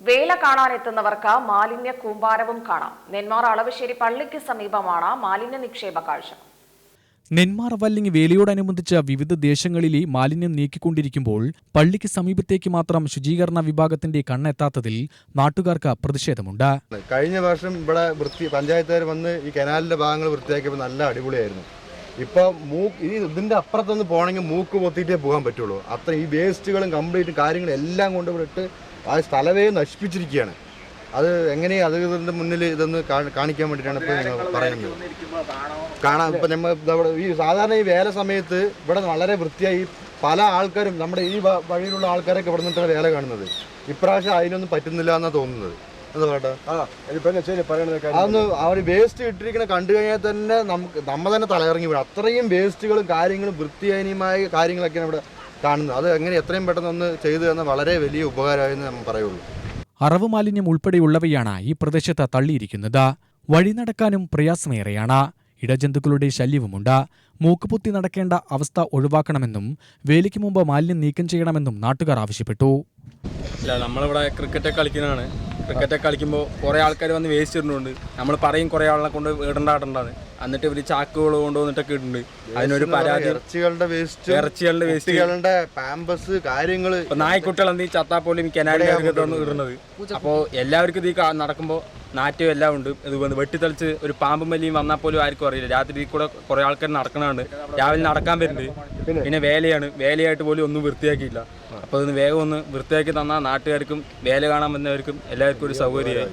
വേല കാണാനെത്തുന്നവർക്ക് മാലിന്യ കൂമ്പാരവും കാണാം. നെന്മാർ അളവശ്ശേരി പള്ളിക്ക് സമീപമാണ് മാലിന്യ നിക്ഷേപ കാഴ്ച. നെന്മാറ വല്ലിങ് വേലയോടനുബന്ധിച്ച് വിവിധ ദേശങ്ങളിലെ മാലിന്യം നീക്കിക്കൊണ്ടിരിക്കുമ്പോൾ പള്ളിക്ക് സമീപത്തേക്ക് മാത്രം ശുചീകരണ വിഭാഗത്തിന്റെ കണ്ണെത്താത്തതിൽ നാട്ടുകാർക്ക് പ്രതിഷേധമുണ്ട്. കഴിഞ്ഞ വർഷം ഇവിടെ വൃത്തി പഞ്ചായത്തുകാർ വന്ന് ഈ കനാലിന്റെ ഭാഗങ്ങൾ വൃത്തിയാക്കിയപ്പോൾ നല്ല അടിപൊളിയായിരുന്നു. ഇപ്പൊ മൂക്ക് ഈ ഇതിന്റെ അപ്പുറത്തൊന്ന് പോകണമെങ്കിൽ മൂക്ക് പൊത്തിയിട്ടേ പോകാൻ പറ്റുള്ളൂ. അത്ര ഈ വേസ്റ്റുകളും കംപ്ലീറ്റ് കാര്യങ്ങളും എല്ലാം കൊണ്ട് ഇവിടെ ഇട്ട് ആ സ്ഥലവേ നശിപ്പിച്ചിരിക്കുകയാണ്. അത് എങ്ങനെയാ അധികൃതരുടെ മുന്നിൽ ഇതൊന്ന് കാണിക്കാൻ വേണ്ടിയിട്ടാണ് ഇപ്പോൾ ഞങ്ങൾ പറയുന്നത്. കാണാം. ഇപ്പം നമ്മൾ ഇവിടെ ഈ സാധാരണ ഈ വേല സമയത്ത് ഇവിടെ വളരെ വൃത്തിയായി പല ആൾക്കാരും നമ്മുടെ ഈ വഴിയിലുള്ള ആൾക്കാരൊക്കെ ഇവിടെ നിന്നിട്ടാണ് വേല കാണുന്നത്. ഇപ്രാവശ്യം അതിനൊന്നും പറ്റുന്നില്ല എന്നാണ് തോന്നുന്നത്. അതൊന്ന് അവർ വേസ്റ്റ് ഇട്ടിരിക്കുന്ന കണ്ടു കഴിഞ്ഞാൽ തന്നെ നമുക്ക് നമ്മ തന്നെ തലയിറങ്ങി വീഴും. അത്രയും വേസ്റ്റുകളും കാര്യങ്ങളും വൃത്തിഹീനമായ കാര്യങ്ങളൊക്കെയാണ് ഇവിടെ കാണുന്നത്. അത് എങ്ങനെ എത്രയും പെട്ടെന്ന് ഒന്ന് ചെയ്തു തന്ന വളരെ വലിയ ഉപകാരമായെന്ന് നമ്മൾ പറയുള്ളൂ. അറവ് മാലിന്യം ഉൾപ്പെടെയുള്ളവയാണ് ഈ പ്രദേശത്ത് തള്ളിയിരിക്കുന്നത്. വഴി നടക്കാനും പ്രയാസമേറെയാണ്. ഇടജന്തുക്കളുടെ ശല്യവുമുണ്ട്. മൂക്കുപൊത്തി നടക്കേണ്ട അവസ്ഥ ഒഴിവാക്കണമെന്നും വേലിക്ക് മുമ്പ് മാലിന്യം നീക്കം ചെയ്യണമെന്നും നാട്ടുകാർ ആവശ്യപ്പെട്ടു. ഇല്ല നമ്മളിവിടെ ക്രിക്കറ്റ് കളിക്കുന്നതാണ്. ക്രിക്കറ്റ് കളിക്കുമ്പോൾ കുറേ ആൾക്കാർ വന്ന് വേസ്റ്റ് ഇടുന്നുണ്ട്. നമ്മൾ പറയും കുറേ ആളെ കൊണ്ട് ഇടണ്ട ഇടണ്ടാന്ന്. എന്നിട്ട് ഇവർ ചാക്കുകൾ കൊണ്ടുവന്നിട്ടൊക്കെ ഇട്ടുണ്ട് അതിനൊരു പരാതി. ഇറച്ചികളുടെ വേസ്റ്റ് ഇറച്ചികളുടെ വേസ്റ്റ് കുട്ടികളുടെ പാമ്പസ് കാര്യങ്ങൾ നായ്ക്കുട്ടികൾ എന്ത് ചത്താ പോലും കനാലിയാണ് ഇടുന്നത്. അപ്പോൾ എല്ലാവർക്കും ഇത് നടക്കുമ്പോ നാറ്റും നടക്കുമ്പോൾ നാറ്റവും എല്ലാം ഉണ്ട്. ഇത് വെട്ടിത്തെളിച്ച് ഒരു പാമ്പും വലിയും വന്നാൽ പോലും ആർക്കും അറിയില്ല. രാത്രി കൂടെ കുറേ ആൾക്കാർ നടക്കണുണ്ട് രാവിലെ നടക്കാൻ വരുന്നുണ്ട്. പിന്നെ? വേലയാണ്. വേലയായിട്ട് പോലും ഒന്നും വൃത്തിയാക്കിയില്ല. അപ്പോൾ ഇതൊന്ന് വേഗം ഒന്ന് വൃത്തിയാക്കി തന്നാൽ നാട്ടുകാർക്കും വേല കാണാൻ വന്നവർക്കും എല്ലാവർക്കും ഒരു സൗകര്യമായി.